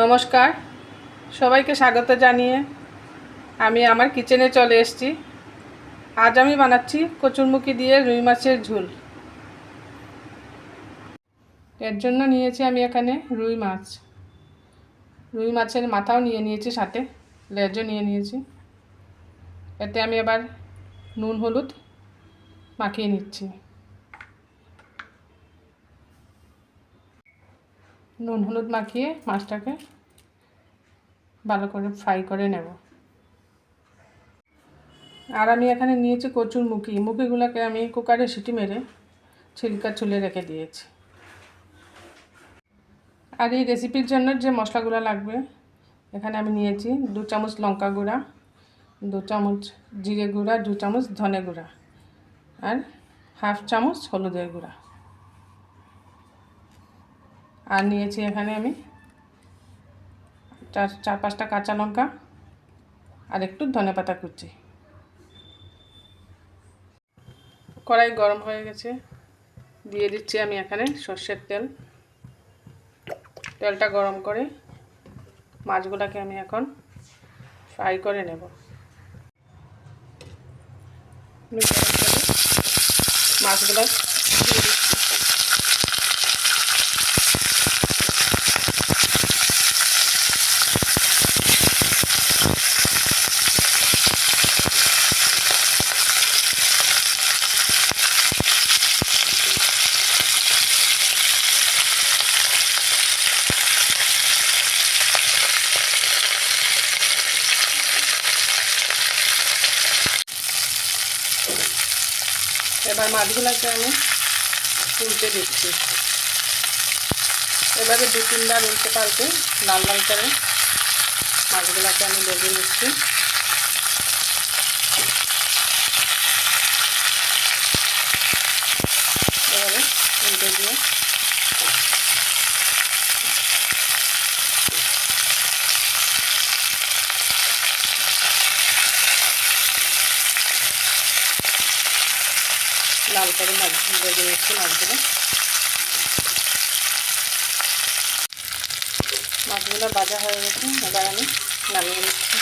নমস্কার। সবাইকে স্বাগত জানিয়ে আমি আমার কিচেনে চলে এসেছি। আজ আমি বানাচ্ছি কচুরমুখী দিয়ে রুই মাছের ঝোল। এর জন্য নিয়েছি আমি এখানে রুই মাছ। রুই মাছের মাথাও নিয়ে নিয়েছি সাথে, লেজও নিয়ে নিয়েছি। এতে আমি এবার নুন, হলুদ মাখিয়ে নিচ্ছি। নুন হলুদ মাখিয়ে মাছটাকে ভালো করে ফ্রাই করে নেব। আর আমি এখানে নিয়েছি কচুর মুখি। মুখিগুলোকে আমি কুকারে সিটি মেরে ছিলকা ছুলে রেখে দিয়েছি। আর এই রেসিপির জন্য যে মশলাগুলো লাগবে, এখানে আমি নিয়েছি দু চামচ লঙ্কা গুঁড়া, দু চামচ জিরে গুঁড়া, দু চামচ ধনে গুঁড়া, আর হাফ চামচ হলুদের গুঁড়া। আর নিয়েছি এখানে আমি চার চার পাঁচটা কাঁচা লঙ্কা আর একটু ধনে পাতা কুচি। কড়াই গরম হয়ে গেছে। দিয়ে দিচ্ছি আমি এখানে সর্ষের তেল। তেলটা গরম করে মাছগুলোকে আমি এখন ফ্রাই করে নেব। মাছগুলো দিয়ে দিচ্ছি এবার মাছগুলোকে আমি তুলতে দিচ্ছি। এবারে দু তিনবার উল্টে পাল্টে লাল লাল করে মাছগুলোকে আমি বেঁধে নিচ্ছি। এবারে উল্টে দিয়ে করে ভেজে নিচ্ছি মাছগুলো। মাছগুলো ভাজা হয়ে গেছে এবার আমি নামিয়ে নিচ্ছি।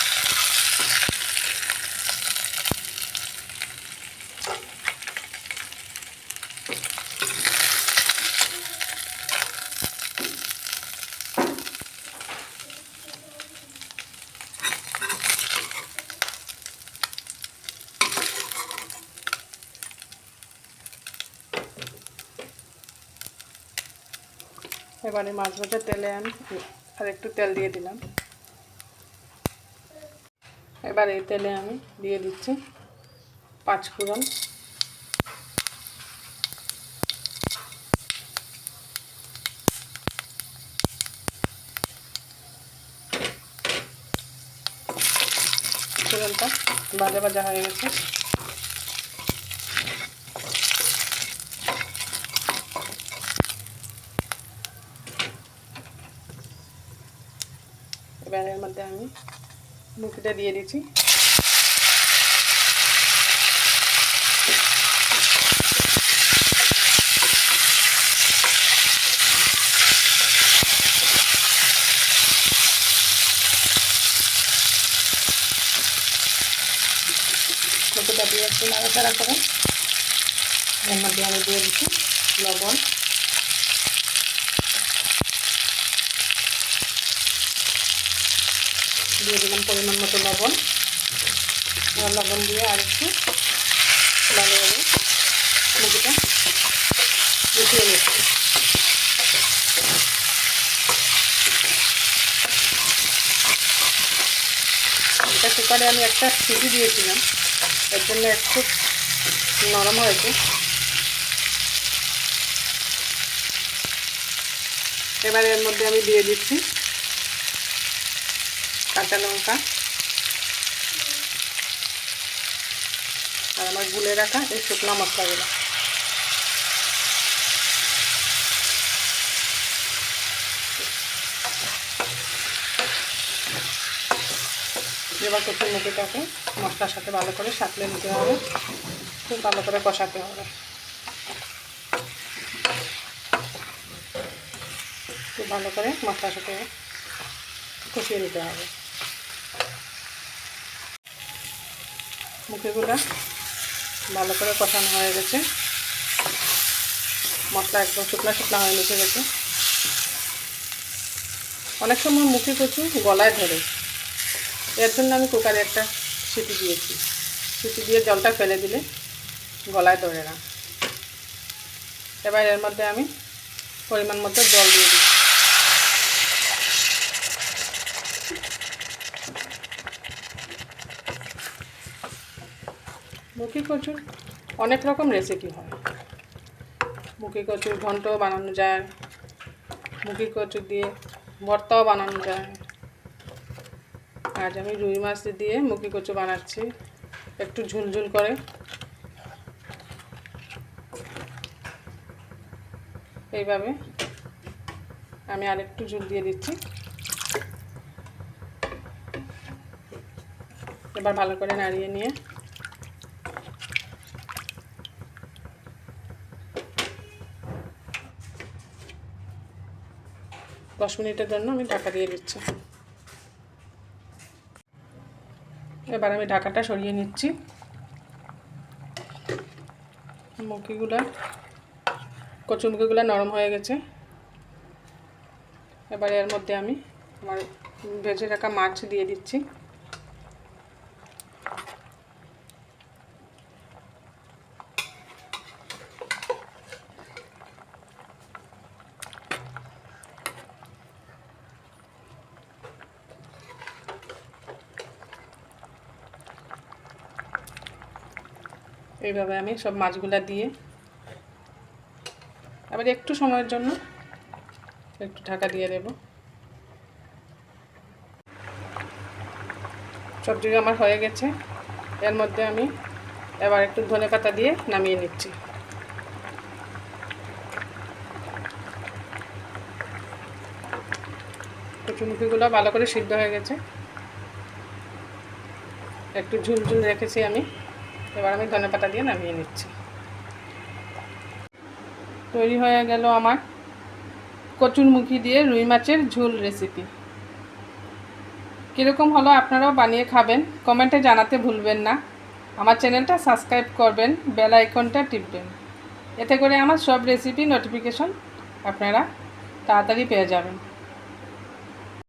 এবারে মাছ ভাজার তেলে আমি আর একটু তেল দিয়ে দিলাম। এবার এই তেলে আমি দিয়ে দিচ্ছি পাঁচ ফোড়ন। ফোড়নটা ভাজা ভাজা হয়ে গেছে। এবার এর মধ্যে আমি মুখিটা দিয়ে দিচ্ছি। মুখিটা দিয়ে একটু নাড়াচাড়া করে এর মধ্যে আমি দিয়ে দিচ্ছি লবণ। দিয়ে দিলাম পরিমাণ মতো লবণ। এবার লবণ দিয়ে আর একটু ভালোভাবে মুখিটা মিশিয়ে নিচ্ছি। এটা কুকারে আমি একটা সিটি দিয়েছিলাম, এর জন্য একটু নরম হয়েছে। এবার এর মধ্যে আমি দিয়ে দিচ্ছি কাঁচা লঙ্কা। আর আমার গুলে রাখা এই শুকনো মশলাগুলো। এবার কচুর মুখিটাকে মশলার সাথে ভালো করে সাঁতলে নিতে হবে। খুব ভালো করে কষাতে হবে। খুব ভালো করে মশলার সাথে কষিয়ে নিতে হবে। মুখিগুলো ভালো করে কষানো হয়ে গেছে। মশলা একদম শুকনা শুকনা হয়ে মিশে গেছে। অনেক সময় মুখে কচু গলায় ধরে। এর জন্য আমি কুকারে একটা সিটি দিয়েছি। সিটি দিয়ে জলটা ফেলে দিলে গলায় ধরে না। এবার এর মধ্যে আমি পরিমাণ মতো জল দিয়ে দিই মুখি কচুর অনেক রকম রেসিপি হয়। মুখি কচুর ঘন্টও বানানো যায়, মুখি কচুর দিয়ে ভর্তাও বানানো যায়। আজ আমি রুই মাছ দিয়ে মুখি কচু বানাচ্ছি, একটু ঝুলঝুল করে। এইভাবে আমি আরেকটু ঝুল দিয়ে দিচ্ছি। এবার ভালো করে নাড়িয়ে নিয়ে দশ মিনিটের জন্য আমি ঢাকা দিয়ে দিচ্ছি। এবার আমি ঢাকাটা সরিয়ে নিচ্ছি। মুখিগুলা কচুমুখিগুলো নরম হয়ে গেছে। এবার এর মধ্যে আমি আমার ভেজে রাখা মাছ দিয়ে দিচ্ছি। এইভাবে আমি সব মাছগুলা দিয়ে আবার একটু সময়ের জন্য একটু ঢাকা দিয়ে দেব। সবজি আমার হয়ে গেছে। এর মধ্যে আমি এবার একটু ধনে পাতা দিয়ে নামিয়ে নিচ্ছি। কচুমুখিগুলো ভালো করে সিদ্ধ হয়ে গেছে। একটু ঝুলঝুল রেখেছি আমি। এবার আমি ধনে পাতা দিয়ে নামিয়ে নিচ্ছি। তৈরি হয়ে গেল আমার কচুরমুখী দিয়ে রুই মাছের ঝোল রেসিপি কীরকম হলো আপনারাও বানিয়ে খাবেন, কমেন্টে জানাতে ভুলবেন না। আমার চ্যানেলটা সাবস্ক্রাইব করবেন বেল আইকনটা টিপবেন। এতে করে আমার সব রেসিপি নোটিফিকেশন আপনারা তাড়াতাড়ি পেয়ে যাবেন।